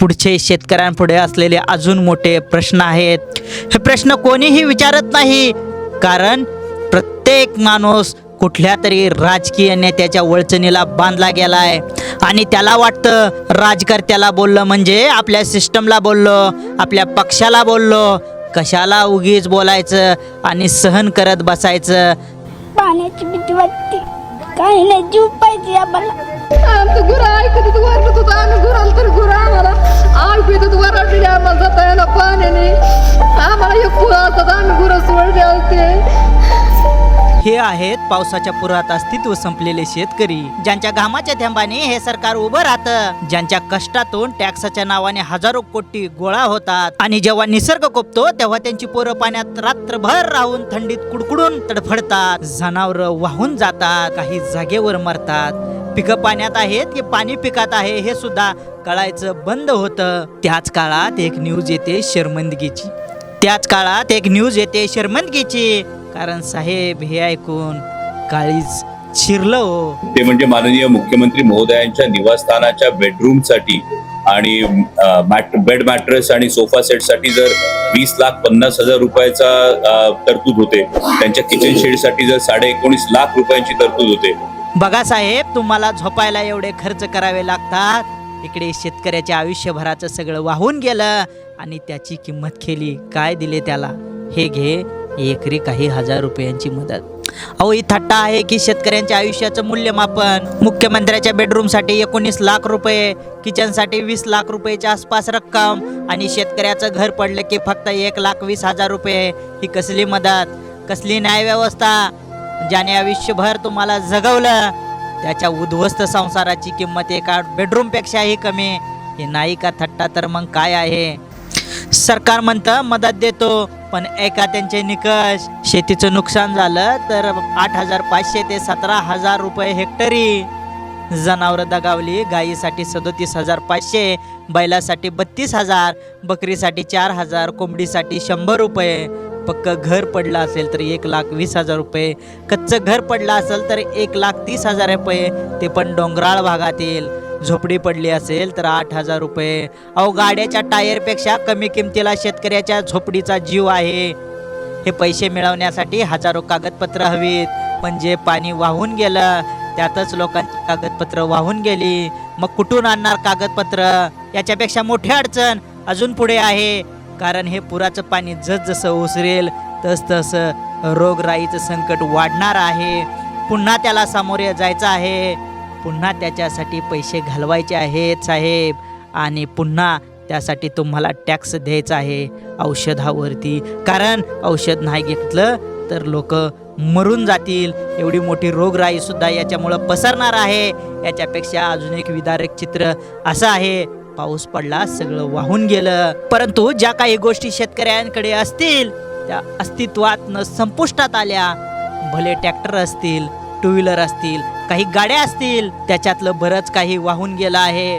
पुढचे शेतकऱ्यांपुढे असलेले अजून मोठे प्रश्न आहेत. हे प्रश्न कोणीही विचारत नाही. कारण प्रत्येक माणूस कुठल्या तरी राजकीय नेत्याच्या वळचणीला बांधला गेलाय. आणि त्याला वाटतं राजकर्त्याला बोललं म्हणजे आपल्या सिस्टमला बोललो आपल्या पक्षाला बोललो. कशाला उगीच बोलायचं आणि सहन करत बसायचं? पाण्याची भीती वाटते. काही नाही जीव पाहिजे आम्हाला. आमचं गुरं ऐकत गुराला तर गुरं आम्हाला. ऐकू येत होतं आम्हाला जाता यायला पाण्याने आम्हाला एक पुरा असतात आम्ही गुरं सोडले होते हे आहेत पावसाच्या पुरात अस्तित्व संपलेले शेतकरी ज्यांच्या घामाच्या थेंबाने हे सरकार उभं राहतं. ज्यांच्या कष्टातून टॅक्सच्या नावाने हजारो कोटी गोळा होतात. आणि जेव्हा निसर्ग कोपतो तेव्हा त्यांची पोरं पाण्यात रात्रभर राहून थंडीत कुडकुडून तडफडतात. जनावर वाहून जातात काही जागेवर मरतात. पिकं पाण्यात आहेत की पाणी पिकात आहे हे सुद्धा कळायचं बंद होतं. त्याच काळात एक न्यूज येते शर्मंदगीची. त्याच काळात एक न्यूज येते शर्मंदगीची. कारण साहेब हे ऐकून काळीच शिरलं हो. ते म्हणजे माननीय मुख्यमंत्री महोदयांच्या निवासस्थानाच्या बेडरूमसाठी आणि मॅट- बेड मॅट्रेस आणि सोफा सेटसाठी जर वीस लाख पन्नास हजार रुपयाचा तरतूद होते त्यांच्या किचन शेडसाठी जर साडे एकोणीस लाख रुपयांची तरतूद होते बघा साहेब तुम्हाला झोपायला एवढे खर्च करावे लागतात. इकडे शेतकऱ्याच्या आयुष्यभराचं सगळं वाहून गेलं आणि त्याची किंमत केली. काय दिले त्याला? हे घे एकरी काही हजार रुपयांची मदत. अहो ही थट्टा आहे की शेतकऱ्यांच्या आयुष्याचं मूल्यमापन. मुख्यमंत्र्याच्या बेडरूमसाठी एकोणीस लाख रुपये किचनसाठी वीस लाख रुपयेच्या आसपास रक्कम आणि शेतकऱ्याचं घर पडलं की फक्त एक लाख वीस हजार रुपये. ही कसली मदत? कसली न्याय व्यवस्था ज्याने आयुष्यभर तुम्हाला जगवलं त्याच्या उद्ध्वस्त संसाराची किंमत एका बेडरूमपेक्षाही कमी. हे नाही का थट्टा तर मग काय आहे? सरकार म्हणतं मदत देतो पण एका त्यांचे निकष शेतीचं नुकसान झालं तर आठ हजार पाचशे ते सतरा हजार रुपये हेक्टरी. जनावरं दगावली गायीसाठी सदोतीस हजार पाचशे बैलासाठी बत्तीस हजार बकरीसाठी चार हजार कोंबडीसाठी शंभर रुपये. पक्कं घर पडलं असेल तर एक लाख वीस हजार रुपये. कच्चं घर पडलं असेल तर एक लाख तीस हजार रुपये. ते पण डोंगराळ भागातील. झोपडी पडली असेल तर आठ हजार रुपये. अहो गाड्याच्या टायरपेक्षा कमी किमतीला शेतकऱ्याच्या झोपडीचा जीव आहे. हे पैसे मिळवण्यासाठी हजारो कागदपत्र हवीत. पण जे पाणी वाहून गेलं त्यातच लोकांची कागदपत्र वाहून गेली. मग कुठून आणणार कागदपत्र? याच्यापेक्षा मोठी अडचण अजून पुढे आहे. कारण हे पुराचं पाणी जसजसं ओसरेल तसतसं रोगराईचं संकट वाढणार आहे. पुन्हा त्याला सामोरे जायचं आहे. पुन्हा त्याच्यासाठी पैसे घालवायचे आहेत साहेब. आणि पुन्हा त्यासाठी तुम्हाला टॅक्स द्यायचा आहे औषधावरती. कारण औषध नाही घेतलं तर लोक मरून जातील. एवढी मोठी रोगराईसुद्धा याच्यामुळं पसरणार आहे. याच्यापेक्षा अजून एक विदारक चित्र असं आहे. पाऊस पडला सगळं वाहून गेलं. परंतु ज्या काही गोष्टी शेतकऱ्यांकडे असतील त्या अस्तित्वात न संपुष्टात आल्या. भले ट्रॅक्टर असतील टू व्हीलर असतील काही गाड्या असतील त्याच्यातलं बरंच काही वाहून गेलं आहे.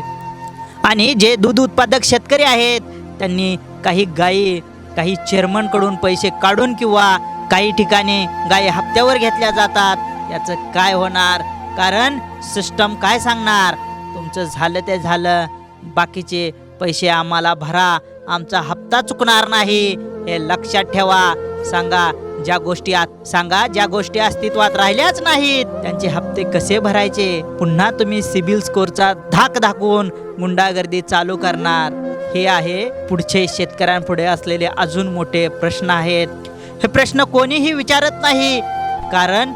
आणि जे दूध उत्पादक शेतकरी आहेत त्यांनी काही गायी काही चेअरमनकडून पैसे काढून किंवा काही ठिकाणी गायी हप्त्यावर घेतल्या जातात. याचं काय होणार? कारण सिस्टम काय सांगणार? तुमचं झालं ते झालं. बाकीचे पैसे आम्हाला भरा आमचा हप्ता चुकणार नाही. हे लक्षात ठेवा. सांगा ज्या गोष्टी सांगा ज्या गोष्टी अस्तित्वात राहिल्याच नाहीत. त्यांचे हप्ते कसे भरायचे? पुन्हा तुम्ही सिबिल स्कोरचा धाक धाकून गुंडागर्दी चालू करणार. हे आहे पुढचे शेतकऱ्यांपुढे असलेले अजून मोठे प्रश्न आहेत. हे प्रश्न कोणीही विचारत नाही. कारण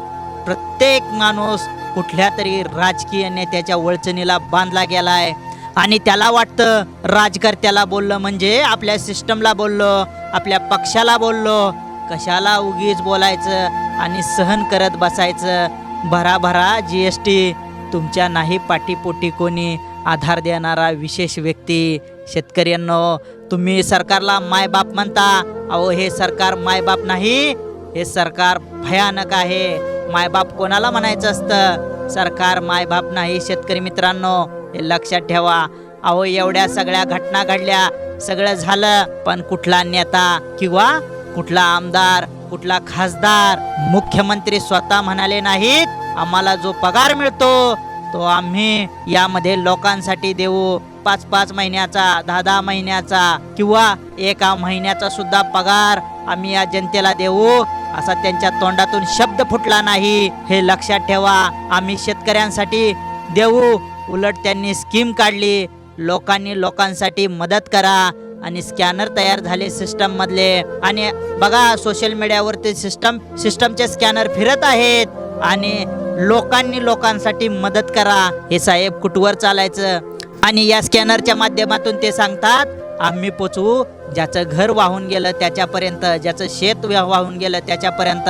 प्रत्येक माणूस कुठल्या तरी राजकीय नेत्याच्या वळचणीला बांधला गेलाय. आणि त्याला वाटतं राजकर्त्याला बोललं म्हणजे आपल्या सिस्टमला बोललो आपल्या पक्षाला बोललो. कशाला उगीच बोलायचं आणि सहन करत बसायचं? भराभरा जी एस टी तुमच्या नाही पाठीपोटी कोणी आधार देणारा विशेष व्यक्ती. शेतकऱ्यांनो तुम्ही सरकारला मायबाप म्हणता. अहो हे सरकार मायबाप नाही हे सरकार भयानक आहे. मायबाप कोणाला म्हणायचं असतं? सरकार मायबाप नाही शेतकरी मित्रांनो. हे लक्षात ठेवा. अहो एवढ्या सगळ्या घटना घडल्या. सगळं झालं पण कुठला नेता किंवा कुठला आमदार कुठला खासदार मुख्यमंत्री स्वतः म्हणाले नाहीत आम्हाला जो पगार मिळतो तो आम्ही यामध्ये लोकांसाठी देऊ. पाच पाच महिन्याचा दहा दहा महिन्याचा किंवा एका महिन्याचा सुद्धा पगार आम्ही या जनतेला देऊ. असा त्यांच्या तोंडातून शब्द फुटला नाही. हे लक्षात ठेवा. आम्ही शेतकऱ्यांसाठी देऊ. उलट त्यांनी स्कीम काढली. लोकांनी लोकांसाठी मदत करा आणि स्कॅनर तयार झाले सिस्टम मधले. आणि बघा सोशल मीडियावर ते सिस्टम सिस्टमचे स्कॅनर फिरत आहेत. आणि लोकांनी लोकांसाठी मदत करा. हे साहेब कुठवर चालायचं? आणि या स्कॅनरच्या माध्यमातून ते सांगतात आम्ही पोचवू ज्याचं घर वाहून गेलं त्याच्यापर्यंत ज्याचं शेत वाहून गेलं त्याच्यापर्यंत.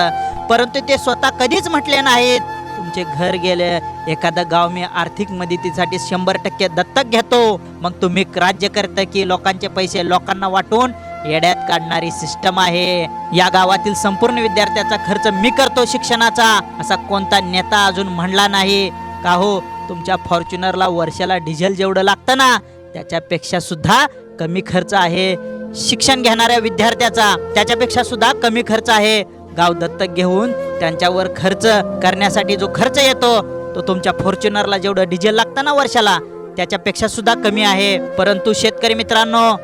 परंतु ते स्वतः कधीच म्हटले नाहीत. तुमचे घर गेले एखादं गाव मी आर्थिक मदतीसाठी शंभर टक्के दत्तक घेतो. मग तुम्ही राज्य करता की लोकांचे पैसे लोकांना वाटून येड्यात काढणारी सिस्टम आहे. या गावातील संपूर्ण विद्यार्थ्याचा खर्च मी करतो शिक्षणाचा. असा कोणता नेता अजून म्हणला नाही. का हो तुमच्या फॉर्च्युनरला वर्षाला डिझेल जेवढं लागतं ना त्याच्यापेक्षा सुद्धा कमी खर्च आहे. शिक्षण घेणाऱ्या विद्यार्थ्याचा त्याच्यापेक्षा सुद्धा कमी खर्च आहे. गाव दत्तक घेऊन त्यांच्यावर खर्च करण्यासाठी जो खर्च येतो तो तुमच्या फॉर्च्युनरला जेवढं डिझेल लागतं ना वर्षाला त्याच्यापेक्षा सुद्धा कमी आहे. परंतु शेतकरी मित्रांनो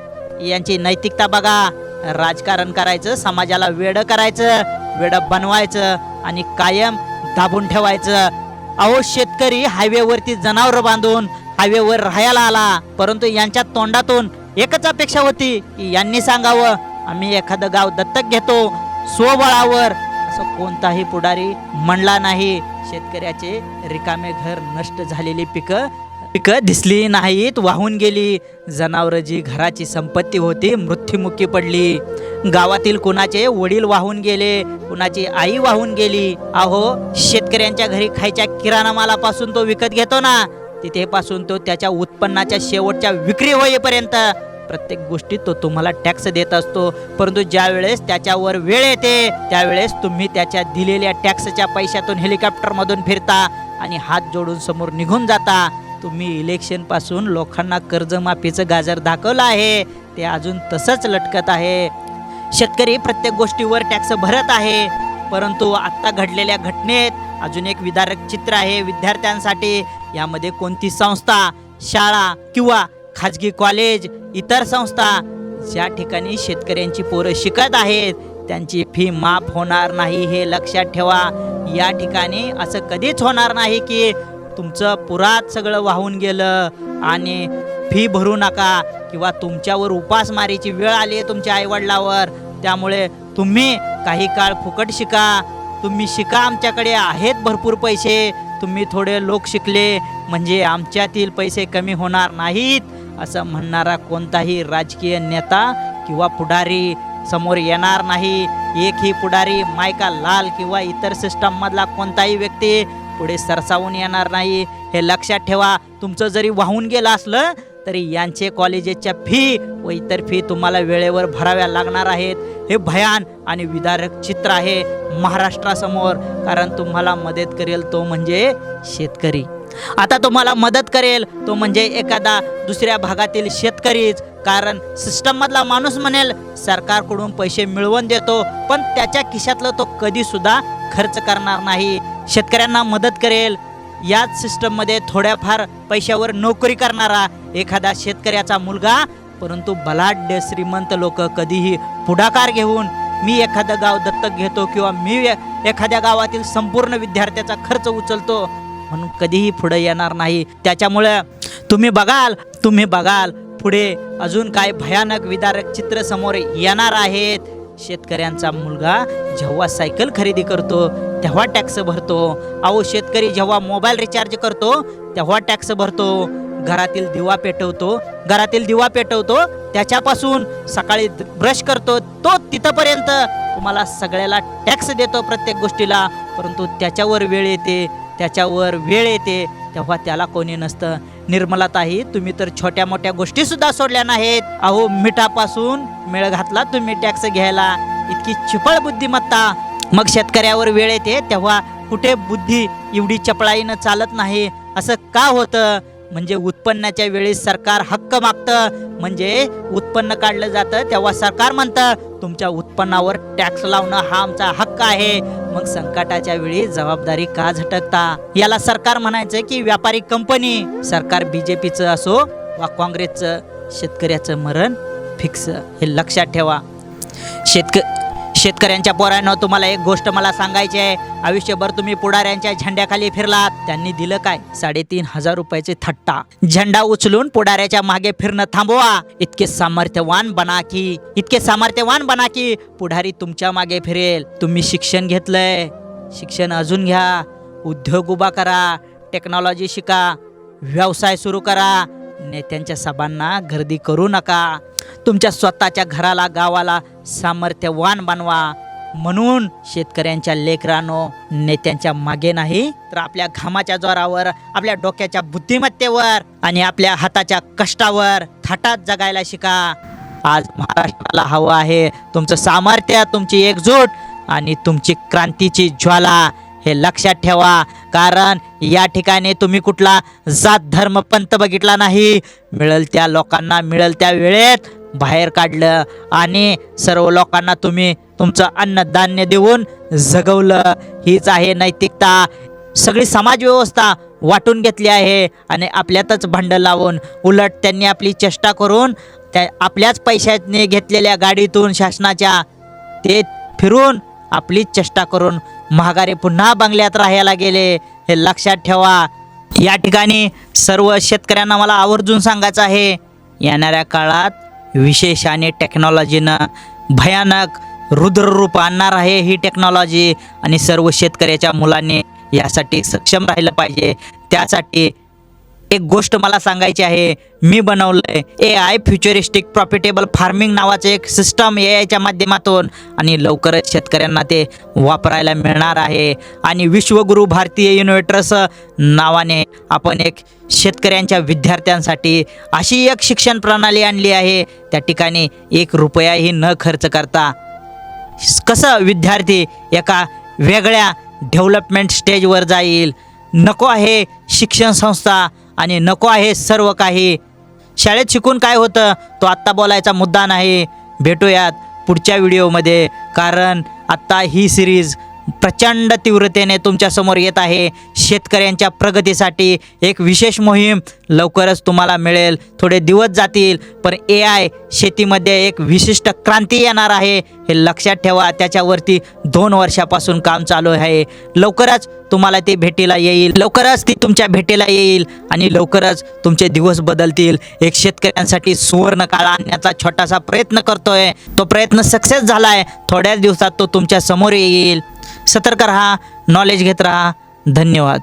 यांची नैतिकता बघा. राजकारण करायचं समाजाला वेड करायचं वेड बनवायचं आणि कायम दाबून ठेवायचं. अहो शेतकरी हायवेवरती जनावर बांधून हायवेवर राहायला आला परंतु यांच्या तोंडातून एकच अपेक्षा होती की यांनी सांगावं आम्ही एखादं गाव दत्तक घेतो स्वबळावर. असं कोणताही पुढारी म्हणला नाही. शेतकऱ्याचे रिकामे घर नष्ट झालेली पिकं पिकं दिसली नाहीत वाहून गेली. जनावरं जी घराची संपत्ती होती मृत्युमुखी पडली. गावातील कुणाचे वडील वाहून गेले कुणाची आई वाहून गेली. अहो शेतकऱ्यांच्या घरी खायच्या किराणा मालापासून तो विकत घेतो ना. तिथेपासून तो त्याच्या उत्पन्नाच्या शेवटच्या विक्री होईपर्यंत प्रत्येक गोष्टीत तो तुम्हाला टॅक्स देत असतो. परंतु ज्यावेळेस त्याच्यावर वेळ येते त्यावेळेस तुम्ही त्याच्या दिलेल्या टॅक्सच्या पैशातून हेलिकॉप्टरमधून फिरता आणि हात जोडून समोर निघून जाता. तुम्ही इलेक्शनपासून लोकांना कर्जमाफीचं गाजर दाखवलं आहे. ते अजून तसंच लटकत आहे. शेतकरी प्रत्येक गोष्टीवर टॅक्स भरत आहे. परंतु आत्ता घडलेल्या घटनेत अजून एक विदारक चित्र आहे विद्यार्थ्यांसाठी. यामध्ये कोणती संस्था शाळा किंवा खाजगी कॉलेज इतर संस्था ज्या ठिकाणी शेतकऱ्यांची पोरं शिकत आहेत त्यांची फी माफ होणार नाही हे लक्षात ठेवा. या ठिकाणी असं कधीच होणार नाही की तुमचं पुरात सगळं वाहून गेलं आणि फी भरू नका किंवा तुमच्यावर उपासमारीची वेळ आली आहे तुमच्या आईवडिलावर. त्यामुळे तुम्ही काही काळ फुकट शिका. तुम्ही शिका आमच्याकडे आहेत भरपूर पैसे. तुम्ही थोडे लोक शिकले म्हणजे आमच्यातील पैसे कमी होणार नाहीत. असं म्हणणारा कोणताही राजकीय नेता किंवा पुढारी समोर येणार नाही. एकही पुढारी मायका लाल किंवा इतर सिस्टममधला कोणताही व्यक्ती पुढे सरसावून येणार नाही. हे लक्षात ठेवा तुमचं जरी वाहून गेलं असलं तरी यांचे कॉलेजेसच्या फी व इतर फी तुम्हाला वेळेवर भराव्या लागणार आहेत. हे भयान आणि विदारक चित्र आहे महाराष्ट्रासमोर. कारण तुम्हाला मदत करेल तो म्हणजे शेतकरी. आता तुम्हाला मदत करेल. तो म्हणजे एखादा दुसऱ्या भागातील शेतकरीच कारण सिस्टममधला माणूस म्हणेल सरकारकडून पैसे मिळवून देतो. पण त्याच्या खिशातलं तो कधीसुद्धा खर्च करणार नाही. शेतकऱ्यांना मदत करेल. याच सिस्टममध्ये थोड्याफार पैशावर नोकरी करणारा एखादा शेतकऱ्याचा मुलगा परंतु बलाढ्य श्रीमंत लोक कधीही पुढाकार घेऊन मी एखादं गाव दत्तक घेतो किंवा मी एखाद्या गावातील संपूर्ण विद्यार्थ्याचा खर्च उचलतो. म्हणून कधीही पुढे येणार नाही. त्याच्यामुळे तुम्ही बघाल तुम्ही बघाल पुढे अजून काय भयानक विदारक चित्र समोर येणार आहेत. शेतकऱ्यांचा मुलगा जेव्हा सायकल खरेदी करतो तेव्हा टॅक्स भरतो. अहो शेतकरी जेव्हा मोबाईल रिचार्ज करतो तेव्हा टॅक्स भरतो. घरातील दिवा पेटवतो घरातील दिवा पेटवतो त्याच्यापासून सकाळी ब्रश करतो तो तिथपर्यंत तुम्हाला सगळ्याला टॅक्स देतो प्रत्येक गोष्टीला. परंतु त्याच्यावर वेळ येते. त्याच्यावर वेळ येते तेव्हा त्याला कोणी नसतं. निर्मलाताही तुम्ही तर छोट्या मोठ्या गोष्टी सुद्धा सोडल्या नाहीत. अहो मिठापासून मेळ घातला तुम्ही टॅक्स घ्यायला. इतकी चिपळ बुद्धिमत्ता. मग शेतकऱ्यावर वेळ येते तेव्हा कुठे बुद्धी एवढी चपळाईनं चालत नाही? असं का होतं? म्हणजे उत्पन्नाच्या वेळी सरकार हक्क मागतं. म्हणजे उत्पन्न काढलं जातं तेव्हा सरकार म्हणतं तुमच्या उत्पन्नावर टॅक्स लावणं हा आमचा हक्क आहे. मग संकटाच्या वेळी जबाबदारी का झटकता? याला सरकार म्हणायचं की व्यापारी कंपनी सरकार बीजेपीचं असो वा काँग्रेसचं शेतकऱ्याचं मरण फिक्स. हे लक्षात ठेवा. शेतक शेतकऱ्यांच्या पोरांनो तुम्हाला एक गोष्ट मला सांगायची आहे. आयुष्यभर तुम्ही पुढाऱ्यांच्या झेंड्याखाली फिरलात. त्यांनी दिलं काय? साडेतीन हजार रुपयाचे थट्टा. झेंडा उचलून पुढाऱ्याच्या मागे फिरणं थांबवा. इतके सामर्थ्यवान बना की इतके सामर्थ्यवान बना की पुढारी तुमच्या मागे फिरेल. तुम्ही शिक्षण घेतलंय. शिक्षण अजून घ्या. उद्योग उभा करा. टेक्नॉलॉजी शिका. व्यवसाय सुरू करा. नेत्यांच्या सभांना गर्दी करू नका. तुमच्या स्वतःच्या घराला गावाला सामर्थ्यवान बनवा. म्हणून शेतकऱ्यांच्या लेकरांनो नेत्यांच्या मागे नाही तर आपल्या घामाच्या जोरावर आपल्या डोक्याच्या बुद्धिमत्तेवर आणि आपल्या हाताच्या कष्टावर थाटात जगायला शिका. आज महाराष्ट्राला हवं आहे. तुमचं सामर्थ्य तुमची एकजूट आणि तुमची क्रांतीची ज्वाला. हे लक्षात ठेवा कारण या ठिकाणी तुम्ही कुठला जात धर्म पंथ बघितला नाही. मिळेल त्या लोकांना मिळेल त्या वेळेत बाहेर काढलं आणि सर्व लोकांना तुम्ही तुमचं अन्नधान्य देऊन जगवलं. हीच आहे नैतिकता. सगळी समाजव्यवस्था वाटून घेतली आहे आणि आपल्यातच भांडं लावून उलट त्यांनी आपली चेष्टा करून त्या आपल्याच पैशाने घेतलेल्या गाडीतून शासनाच्या ते फिरून आपली चेष्टा करून महागारी पुन्हा बंगल्यात राहायला गेले. हे लक्षात ठेवा. या ठिकाणी सर्व शेतकऱ्यांना मला आवर्जून सांगायचं आहे येणाऱ्या काळात विशेष आणि टेक्नॉलॉजीनं भयानक रुद्ररूप आणणार आहे ही टेक्नॉलॉजी आणि सर्व शेतकऱ्याच्या मुलांनी यासाठी सक्षम राहिलं पाहिजे. त्यासाठी एक गोष्ट मला सांगायची आहे. मी बनवलंय A I futuristic profitable farming नावाचं एक सिस्टम ए आयच्या माध्यमातून. आणि लवकरच शेतकऱ्यांना ते वापरायला मिळणार आहे. आणि विश्वगुरु भारतीय इनोव्हेटर्स नावाने आपण एक शेतकऱ्यांच्या विद्यार्थ्यांसाठी अशी एक शिक्षण प्रणाली आणली आहे. त्या ठिकाणी एक रुपयाही न खर्च करता कसं विद्यार्थी एका वेगळ्या डेव्हलपमेंट स्टेजवर जाईल. नको आहे शिक्षण संस्था आणि नको आहे सर्व काही. शाळेत शिकून काय होतं? तो आत्ता बोलायचा मुद्दा नाही. भेटूयात पुढच्या व्हिडिओमध्ये कारण आत्ता ही सिरीज प्रचंड तीव्रतेने तुमच्यासमोर येत आहे. शेतकऱ्यांच्या प्रगतीसाठी एक विशेष मोहीम लवकरच तुम्हाला मिळेल. थोडे दिवस जातील पण ए आय शेतीमध्ये एक विशिष्ट क्रांती येणार आहे. हे लक्षात ठेवा त्याच्यावरती दोन वर्षापासून काम चालू आहे. लवकरच तुम्हाला ती भेटीला येईल. लवकरच ती तुमच्या भेटीला येईल आणि लवकरच तुमचे दिवस बदलतील. एक शेतकऱ्यांसाठी सुवर्ण काळ आणण्याचा छोटासा प्रयत्न करतोय. तो प्रयत्न सक्सेस झाला आहे थोड्याच दिवसात तो तुमच्यासमोर येईल. सतर्क राहा नॉलेज घेत राहा. धन्यवाद.